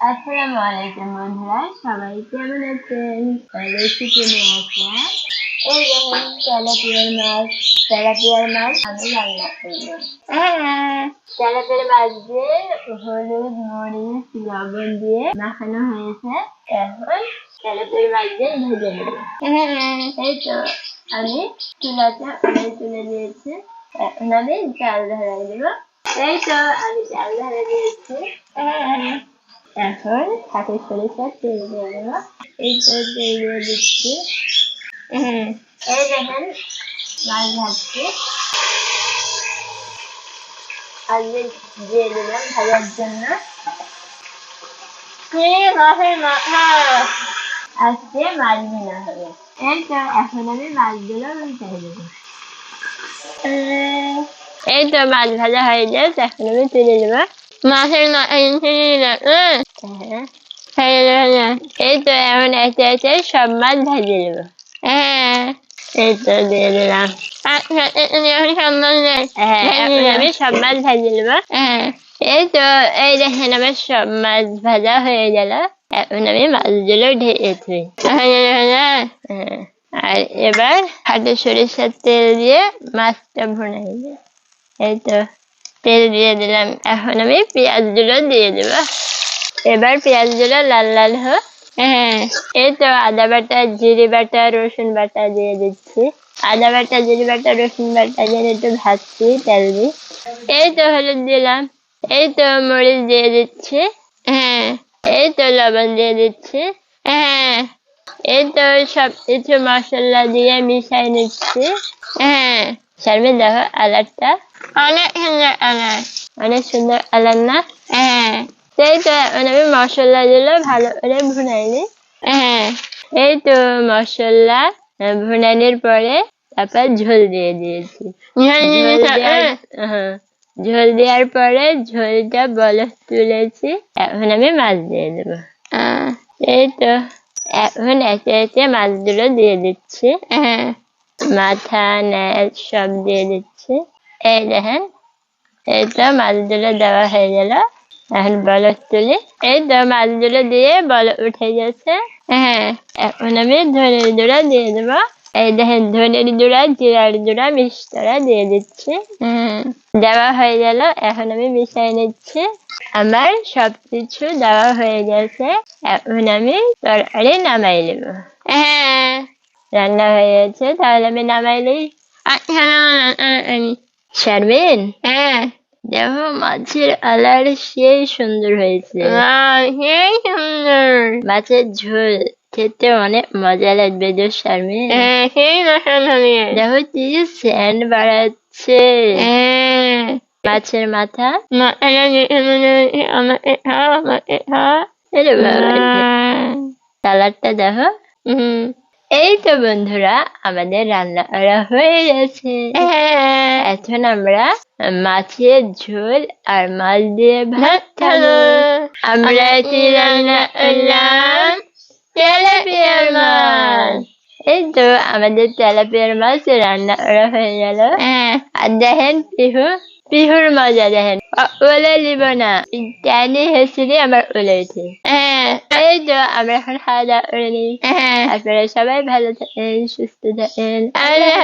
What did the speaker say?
আসসালামু আলাইকুম বন্ধুরা সবাই কেমন আছেন রেসিপি নিয়ে আসলাম এই দেখুন তেলাপিয়ার মাছ তেলাপিয়ার মাছ আমি রান্না করব তেলাপিয়ার মাছ দিয়ে হলুদ মরিচ লবণ দিয়ে মাখানো হয়েছে এখন তেলাপিয়ার মাছ দিয়ে ভেজে নেব এই তো আমি চুলাতে অনেক তুলে দিয়েছি আমি চাল ধরাই দেবো এই তো আমি চাল ধরে দিয়েছি এখন খাটের সরিষার তেল দিয়ে দেবো এই তো তেল দিয়ে দিচ্ছি এই দেখেন মাছ ভাজছি আজকে দিয়ে দিলাম ভাজার জন্য আজকে মাছ ভাজা হবে এই তো এখন আমি মাছগুলো উল্টে দেবো এই তো মাছ ভাজা হয়ে গেছে এখন আমি তুলে দেবো মাছের হ্যাঁ এই তো এমন এসে এসে সব মাছ ভাজিয়ে নেব হ্যাঁ এই তো দিয়ে দিলাম হ্যাঁ আমি সব মাছ ভাজিয়ে নেব এই তো এই দেখেন আমার সব মাছ ভাজা হয়ে গেল এখন আমি মাছগুলো ঢেকেছি হ্যাঁ আর এবার হাতে সরিষার তেল দিয়ে মাছটা ভুনে দিই এই তো তেল দিয়ে দিলাম। এখন আমি পেঁয়াজগুলো দিয়ে দেব। এবার পেঁয়াজগুলো লাল লাল হোক হ্যাঁ এই তো আদা বাটা, জিরে বাটা, রসুন বাটা দিয়ে দিচ্ছি। আদা বাটা, জিরে বাটা, রসুন বাটা দিয়ে একটু ভাজছি, তেল দিয়ে। এই তো হলুদ দিলাম। এই তো মরিচ দিয়ে দিচ্ছি। হ্যাঁ এই তো লবণ দিয়ে দিচ্ছি। হ্যাঁ এই তো সব কিছু মশলা দিয়ে মিশাই নিচ্ছি হ্যাঁ শারমিন দেখো আলারটা অনেক সুন্দর আলার অনেক সুন্দর আলার না হ্যাঁ এই তো এখন আমি মশলা ভালো করে হ্যাঁ এই তো মশলা ভুনানির পরে তারপর ঝোল দিয়ে দিয়েছি ঝোল দেওয়ার- পরে ঝোলটা বলক তুলেছি এখন আমি মাছ দিয়ে দেবো এই তো এখন একে একে মাছগুলো দিয়ে দিচ্ছি মাথা নেট সব দিয়ে দিচ্ছি এই দেখেন এই তো মাছগুলো দেওয়া হয়ে গেল এখন বলক তুলি এই তো মাছগুলো দিয়ে বল উঠে গেছে হ্যাঁ এখন আমি ধরে ধরে দিয়ে দেবো। দেখেন ধনের গুঁড়া জিরার গুঁড়া মিষ্টরা দিয়ে দিচ্ছি দেওয়া হয়ে গেল এখন আমি মিশাই নিচ্ছি আমার সবকিছু দেওয়া হয়ে গেছে এখন আমি তরকারি নামাই নেব হ্যাঁ রান্না হয়ে গেছে তাহলে আমি নামাই নিই শারমিন হ্যাঁ দেখো মাছের আলার সেই সুন্দর হয়েছে সেই সুন্দর মাছের ঝোল খেতে অনেক মজা লাগবে যে শারমিন সেই দেখো কি স্যান্ড বাড়াচ্ছে। মাছের মাথা। সালাডটা দেখো। এই তো বন্ধুরা আমাদের রান্না করা হয়ে গেছে। এখন আমরা মাছের ঝোল আর মাছ দিয়ে ভাত খাব। আমরা কি রান্না করলাম? তেলাপিয়ার মাছ এই তো আমাদের তেলাপিয়ার মাছ রান্না করা হয়ে গেল আর দেখেন পিহু পিহুর মজা দেখেন ওলে নিব না জানি হেসিলে আমার ওলেছে এই তো আমরা এখন খাওয়া দাওয়া করে নিই আপনারা সবাই ভালো থাকেন সুস্থ থাকেন আল্লাহ